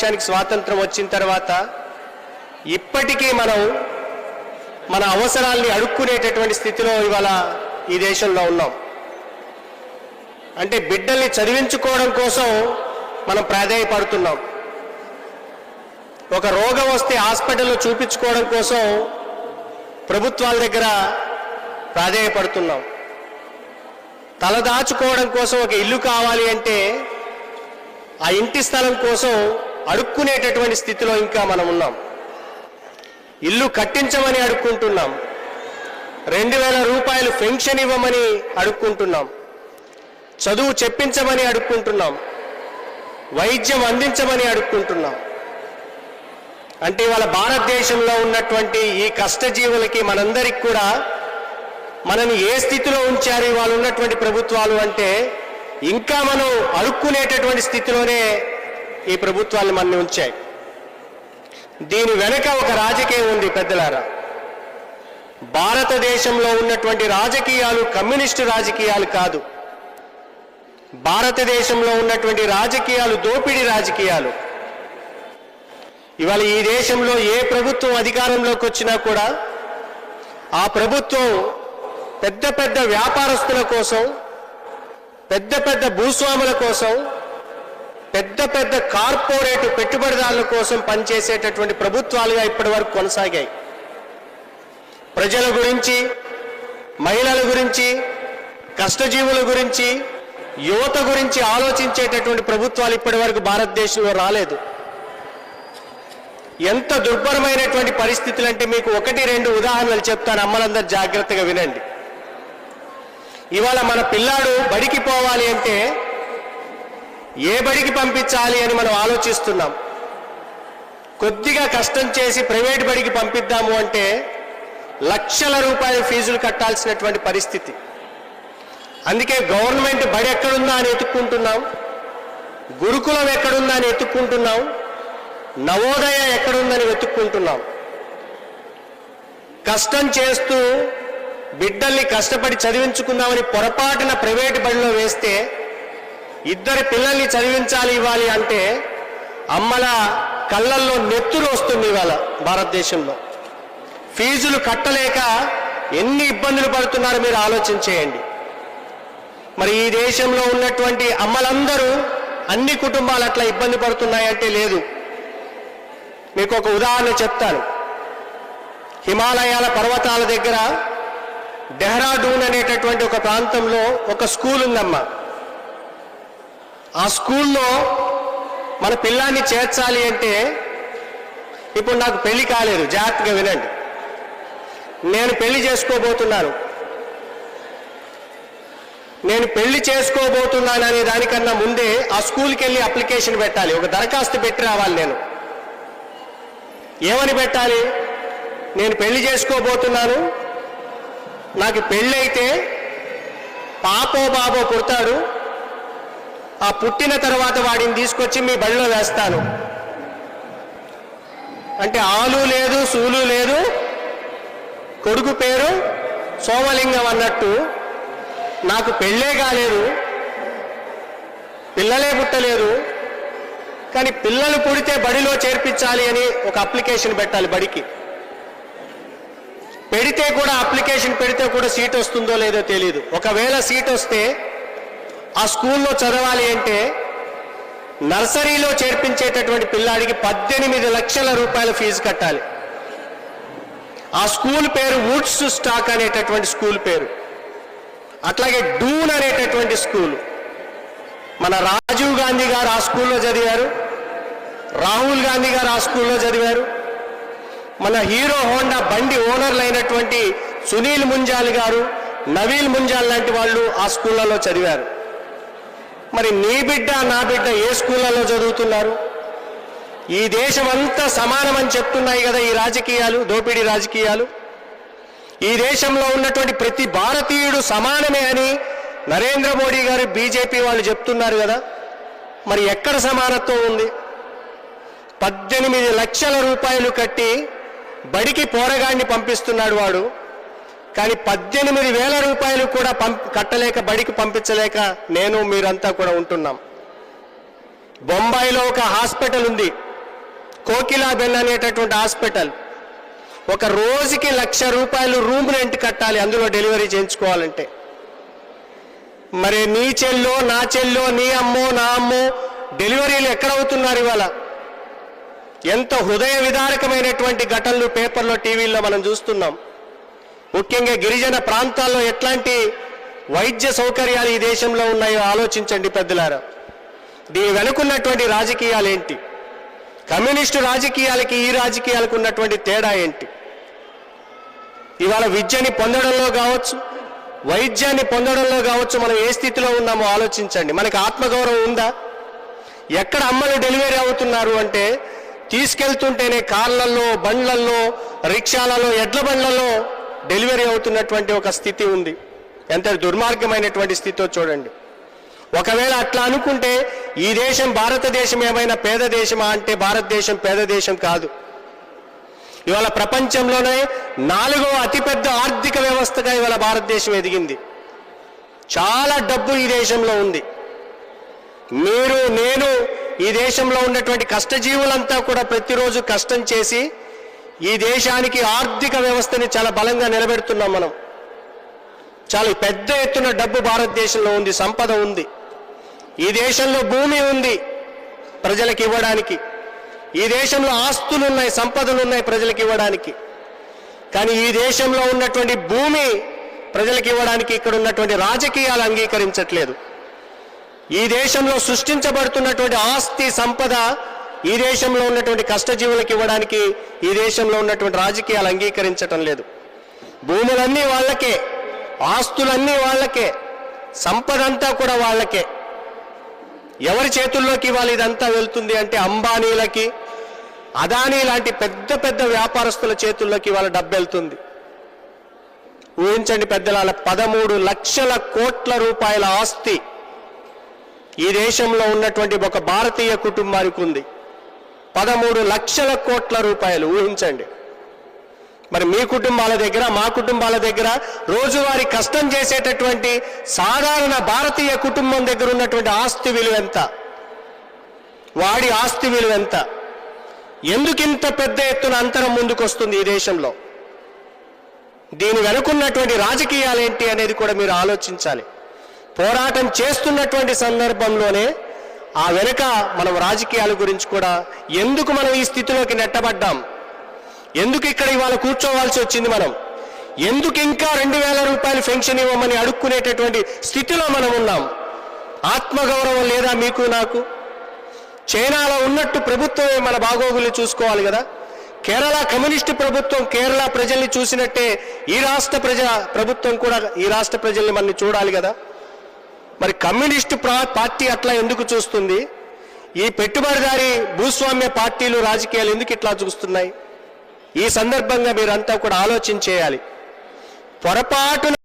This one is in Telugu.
భారతదేశానికి స్వాతంత్రం వచ్చిన తర్వాత ఇప్పటికీ మనం మన అవసరాల్ని అడుక్కునేటటువంటి స్థితిలో ఇవాళ ఈ దేశంలో ఉన్నాం. అంటే బిడ్డల్ని చదివించుకోవడం కోసం మనం ప్రాధాయపడుతున్నాం. ఒక రోగం వస్తే హాస్పిటల్లో చూపించుకోవడం కోసం ప్రభుత్వాల దగ్గర ప్రాధాయపడుతున్నాం. తలదాచుకోవడం కోసం ఒక ఇల్లు కావాలి అంటే ఆ ఇంటి స్థలం కోసం అడుక్కునేటటువంటి స్థితిలో ఇంకా మనం ఉన్నాం. ఇల్లు కట్టించమని అడుక్కుంటున్నాం. రెండు వేల రూపాయలు పెన్షన్ ఇవ్వమని అడుక్కుంటున్నాం. చదువు చెప్పించమని అడుక్కుంటున్నాం. వైద్యం అందించమని అడుక్కుంటున్నాం. అంటే ఇవాళ భారతదేశంలో ఉన్నటువంటి ఈ కష్టజీవులకి మనందరికి కూడా మనని ఏ స్థితిలో ఉంచారు ఇవాళ ఉన్నటువంటి ప్రభుత్వాలు అంటే ఇంకా మనం అడుక్కునేటటువంటి స్థితిలోనే ఈ ప్రభుత్వాలు మన ఉంచాయి. దీని వెనక ఒక రాజకీయం ఉంది పెద్దలారా. భారతదేశంలో ఉన్నటువంటి రాజకీయాలు కమ్యూనిస్టు రాజకీయాలు కాదు. భారతదేశంలో ఉన్నటువంటి రాజకీయాలు దోపిడీ రాజకీయాలు. ఇవాళ ఈ దేశంలో ఏ ప్రభుత్వం అధికారంలోకి వచ్చినా కూడా ఆ ప్రభుత్వం పెద్ద పెద్ద వ్యాపారస్తుల కోసం పెద్ద పెద్ద భూస్వాముల కోసం పెద్ద పెద్ద కార్పొరేట్ పెట్టుబడిదారుల కోసం పనిచేసేటటువంటి ప్రభుత్వాలుగా ఇప్పటి వరకు కొనసాగాయి. ప్రజల గురించి మహిళల గురించి కష్టజీవుల గురించి యువత గురించి ఆలోచించేటటువంటి ప్రభుత్వాలు ఇప్పటి వరకు భారతదేశంలో రాలేదు. ఎంత దుర్భరమైనటువంటి పరిస్థితులు అంటే మీకు ఒకటి రెండు ఉదాహరణలు చెప్తాను అమ్మలందరూ జాగ్రత్తగా వినండి. ఇవాళ మన పిల్లాడు బడికి పోవాలి అంటే ఏ బడికి పంపించాలి అని మనం ఆలోచిస్తున్నాం. కొద్దిగా కష్టం చేసి ప్రైవేట్ బడికి పంపిద్దాము అంటే లక్షల రూపాయల ఫీజులు కట్టాల్సినటువంటి పరిస్థితి. అందుకే గవర్నమెంట్ బడి ఎక్కడుందా అని ఎత్తుక్కుంటున్నాం. గురుకులం ఎక్కడుందా అని ఎత్తుక్కుంటున్నాం. నవోదయ ఎక్కడుందని వెతుక్కుంటున్నాం. కష్టం చేస్తూ బిడ్డల్ని కష్టపడి చదివించుకుందామని పొరపాటున ప్రైవేట్ బడిలో వేస్తే ఇద్దరు పిల్లల్ని చదివించాలి ఇవ్వాలి అంటే అమ్మల కళ్ళల్లో నెత్తురు వస్తుంది ఇవాళ భారతదేశంలో. ఫీజులు కట్టలేక ఎన్ని ఇబ్బందులు పడుతున్నారో మీరు ఆలోచన చేయండి. మరి ఈ దేశంలో ఉన్నటువంటి అమ్మలందరూ అన్ని కుటుంబాలు అట్లా ఇబ్బంది పడుతున్నాయంటే లేదు. మీకు ఒక ఉదాహరణ చెప్తాను. హిమాలయాల పర్వతాల దగ్గర డెహ్రాడూన్ అనేటటువంటి ఒక ప్రాంతంలో ఒక స్కూల్ ఉందమ్మా. ఆ స్కూల్లో మన పిల్లాన్ని చేర్చాలి అంటే ఇప్పుడు నాకు పెళ్ళి కాలేదు. జాగ్రత్తగా వినండి. నేను పెళ్ళి చేసుకోబోతున్నాను. నేను పెళ్ళి చేసుకోబోతున్నాను అనే దానికన్నా ముందే ఆ స్కూల్కి వెళ్ళి అప్లికేషన్ పెట్టాలి. ఒక దరఖాస్తు పెట్టి రావాలి నేను. ఏమని పెట్టాలి? నేను పెళ్ళి చేసుకోబోతున్నాను. నాకు పెళ్ళి అయితే పాపో బాబో పుడతాడు. ఆ పుట్టిన తర్వాత వాడిని తీసుకొచ్చి మీ బడిలో వేస్తాను. అంటే ఆలు లేదు సూలు లేదు కొడుకు పేరు సోమలింగం అన్నట్టు. నాకు పెళ్ళే కాలేదు పిల్లలే పుట్టలేదు కానీ పిల్లలు పుడితే బడిలో చేర్పించాలి అని ఒక అప్లికేషన్ పెట్టాలి బడికి. పెడితే కూడా అప్లికేషన్ పెడితే కూడా సీట్ వస్తుందో లేదో తెలియదు ఒకవేళ సీట్ వస్తే ఆ స్కూల్లో చదవాలి అంటే నర్సరీలో చేర్పించేటటువంటి పిల్లాడికి పద్దెనిమిది లక్షల రూపాయల ఫీజు కట్టాలి. ఆ స్కూల్ పేరు వుడ్స్ స్టాక్ అనేటటువంటి స్కూల్ పేరు. అట్లాగే డూన్ అనేటటువంటి స్కూల్. మన రాజీవ్ గాంధీ గారు ఆ స్కూల్లో చదివారు. రాహుల్ గాంధీ గారు ఆ స్కూల్లో చదివారు. మన హీరో హోండా బండి ఓనర్లు అయినటువంటి సునీల్ ముంజాల్ గారు నవీల్ ముంజాల్ లాంటి వాళ్ళు ఆ స్కూళ్ళలో చదివారు. మరి నీ బిడ్డ నా బిడ్డ ఏ స్కూళ్ళలో చదువుతున్నారు? ఈ దేశం అంతా సమానమని చెప్తున్నాయి కదా ఈ రాజకీయాలు దోపిడీ రాజకీయాలు. ఈ దేశంలో ఉన్నటువంటి ప్రతి భారతీయుడు సమానమే అని నరేంద్ర మోడీ గారు బీజేపీ వాళ్ళు చెప్తున్నారు కదా. మరి ఎక్కడ సమానత్వం ఉంది? పద్దెనిమిది లక్షల రూపాయలు కట్టి బడికి పోరగాడిని పంపిస్తున్నాడు వాడు. కానీ పద్దెనిమిది వేల రూపాయలు కూడా పంప్ కట్టలేక బడికి పంపించలేక నేను మీరంతా కూడా ఉంటున్నాం. బొంబాయిలో ఒక హాస్పిటల్ ఉంది. కోకిలాబెన్ అనేటటువంటి హాస్పిటల్. ఒక రోజుకి లక్ష రూపాయలు రూమ్ రెంట్ కట్టాలి అందులో డెలివరీ చేయించుకోవాలంటే. మరి నీ చెల్లో నా చెల్లో నీ అమ్మో నా అమ్మో డెలివరీలు ఎక్కడ అవుతున్నారు ఇవాళ? ఎంత హృదయ విదారకమైనటువంటి ఘటనలు పేపర్లో టీవీల్లో మనం చూస్తున్నాం. ముఖ్యంగా గిరిజన ప్రాంతాల్లో ఎట్లాంటి వైద్య సౌకర్యాలు ఈ దేశంలో ఉన్నాయో ఆలోచించండి పెద్దలారా. దీని వెనుకున్నటువంటి రాజకీయాలు ఏంటి? కమ్యూనిస్టు రాజకీయాలకి ఈ రాజకీయాలకు ఉన్నటువంటి తేడా ఏంటి? ఇవాళ విద్యని పొందడంలో కావచ్చు వైద్యాన్ని పొందడంలో కావచ్చు మనం ఏ స్థితిలో ఉన్నామో ఆలోచించండి. మనకి ఆత్మగౌరవం ఉందా? ఎక్కడ అమ్మలు డెలివరీ అవుతున్నారు అంటే తీసుకెళ్తుంటేనే కార్లల్లో బండ్లల్లో రిక్షాలలో ఎడ్ల బండ్లలో డెలివరీ అవుతున్నటువంటి ఒక స్థితి ఉంది. ఎంత దుర్మార్గమైనటువంటి స్థితితో చూడండి. ఒకవేళ అట్లా అనుకుంటే ఈ దేశం భారతదేశం ఏమైనా పేద దేశమా అంటే భారతదేశం పేద దేశం కాదు. ఇవాళ ప్రపంచంలోనే నాలుగో అతిపెద్ద ఆర్థిక వ్యవస్థగా ఇవాళ భారతదేశం ఎదిగింది. చాలా డబ్బు ఈ దేశంలో ఉంది. మీరు నేను ఈ దేశంలో ఉన్నటువంటి కష్టజీవులంతా కూడా ప్రతిరోజు కష్టం చేసి ఈ దేశానికి ఆర్థిక వ్యవస్థని చాలా బలంగా నిలబెడుతున్నాం మనం. చాలా పెద్ద ఎత్తున డబ్బు భారతదేశంలో ఉంది సంపద ఉంది. ఈ దేశంలో భూమి ఉంది ప్రజలకు ఇవ్వడానికి. ఈ దేశంలో ఆస్తులు ఉన్నాయి సంపదలు ఉన్నాయి ప్రజలకు ఇవ్వడానికి. కానీ ఈ దేశంలో ఉన్నటువంటి భూమి ప్రజలకు ఇవ్వడానికి ఇక్కడ ఉన్నటువంటి రాజకీయాలు అంగీకరించట్లేదు. ఈ దేశంలో సృష్టించబడుతున్నటువంటి ఆస్తి సంపద ఈ దేశంలో ఉన్నటువంటి కష్టజీవులకు ఇవ్వడానికి ఈ దేశంలో ఉన్నటువంటి రాజకీయాలు అంగీకరించటం లేదు. భూములన్నీ వాళ్ళకే ఆస్తులన్నీ వాళ్ళకే సంపదంతా కూడా వాళ్ళకే. ఎవరి చేతుల్లోకి ఇవాళ ఇదంతా వెళ్తుంది అంటే అంబానీలకి అదానీ లాంటి పెద్ద పెద్ద వ్యాపారస్తుల చేతుల్లోకి ఇవాళ డబ్బు వెళ్తుంది. ఊహించండి పెద్దల పదమూడు లక్షల కోట్ల రూపాయల ఆస్తి ఈ దేశంలో ఉన్నటువంటి ఒక భారతీయ కుటుంబానికి ఉంది. పదమూడు లక్షల కోట్ల రూపాయలు ఊహించండి. మరి మీ కుటుంబాల దగ్గర మా కుటుంబాల దగ్గర రోజువారి కష్టం చేసేటటువంటి సాధారణ భారతీయ కుటుంబం దగ్గర ఉన్నటువంటి ఆస్తి విలువ ఎంత? వాడి ఆస్తి విలువ ఎంత? ఎందుకింత పెద్ద ఎత్తున అంతరం ముందుకొస్తుంది ఈ దేశంలో? దీని వెనుకున్నటువంటి రాజకీయాలు ఏంటి అనేది కూడా మీరు ఆలోచించాలి. పోరాటం చేస్తున్నటువంటి సందర్భంలోనే ఆ వెనుక మనం రాజకీయాల గురించి కూడా ఎందుకు మనం ఈ స్థితిలోకి నెట్టబడ్డాం? ఎందుకు ఇక్కడ ఇవాళ కూర్చోవాల్సి వచ్చింది మనం? ఎందుకు ఇంకా రెండు వేల రూపాయలు పెన్షన్ ఇవ్వమని అడుక్కునేటటువంటి స్థితిలో మనం ఉన్నాం? ఆత్మగౌరవం లేదా మీకు నాకు? చైనాలో ఉన్నట్టు ప్రభుత్వమే మన బాగోగులు చూసుకోవాలి కదా? కేరళ కమ్యూనిస్టు ప్రభుత్వం కేరళ ప్రజల్ని చూసినట్టే ఈ రాష్ట్ర ప్రజ ప్రభుత్వం కూడా ఈ రాష్ట్ర ప్రజల్ని మనల్ని చూడాలి కదా? మరి కమ్యూనిస్టు పార్టీ అట్లా ఎందుకు చూస్తుంది? ఈ పెట్టుబడిదారి భూస్వామ్య పార్టీలు రాజకీయాలు ఎందుకు ఇట్లా చూస్తున్నాయి? ఈ సందర్భంగా మీరంతా కూడా ఆలోచన చేయాలి. పొరపాటున